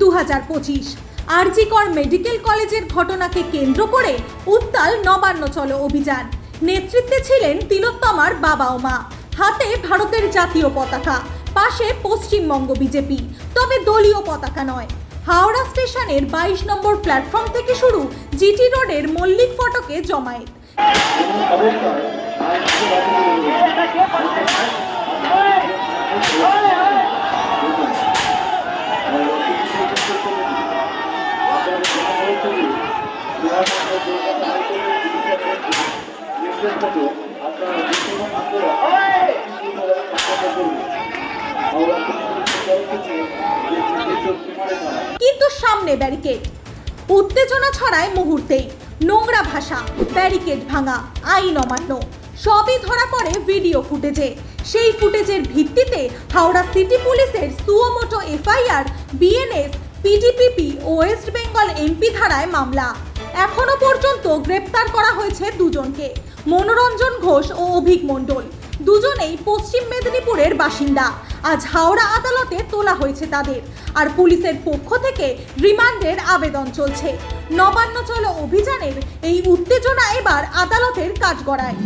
দু হাজার পঁচিশ। আরজিকর মেডিকেল কলেজের ঘটনাকে কেন্দ্র করে উত্তাল নবান্ন চলো অভিযান। নেতৃত্বে ছিলেন তিলোত্তমার বাবা ও মা। হাতে ভারতের জাতীয় পতাকা, পাশে পশ্চিমবঙ্গ বিজেপি, তবে দলীয় পতাকা নয়। হাওড়া স্টেশনের বাইশ নম্বর প্ল্যাটফর্ম থেকে শুরু জিটি রোডের মল্লিক ফটকে জমায়েত। কিন্তু সামনে ব্যারিকেড। উত্তেজনা ছড়ায় মুহূর্তেই। নোংরা ভাষা, ব্যারিকেড ভাঙা, আইন অমান্য। সবই ধরা পড়ে ভিডিও ফুটেজে। সেই ফুটেজের ভিত্তিতে হাওড়া সিটি পুলিশের suo motu FIR, BNS, PDPP ও ওয়েস্ট বেঙ্গল এমপি ধারায় মামলা। এখনও পর্যন্ত গ্রেপ্তার করা হয়েছে দুজনকে। মনোরঞ্জন ঘোষ ও অভিক মণ্ডল। দুজনেই পশ্চিম মেদিনীপুরের বাসিন্দা। আজ হাওড়া আদালতে তোলা হয়েছে তাদের। আর পুলিশের পক্ষ থেকে রিমান্ডের আবেদন চলছে। নবান্ন চলো অভিযানের এই উত্তেজনা এবার আদালতের কাঠগড়ায়।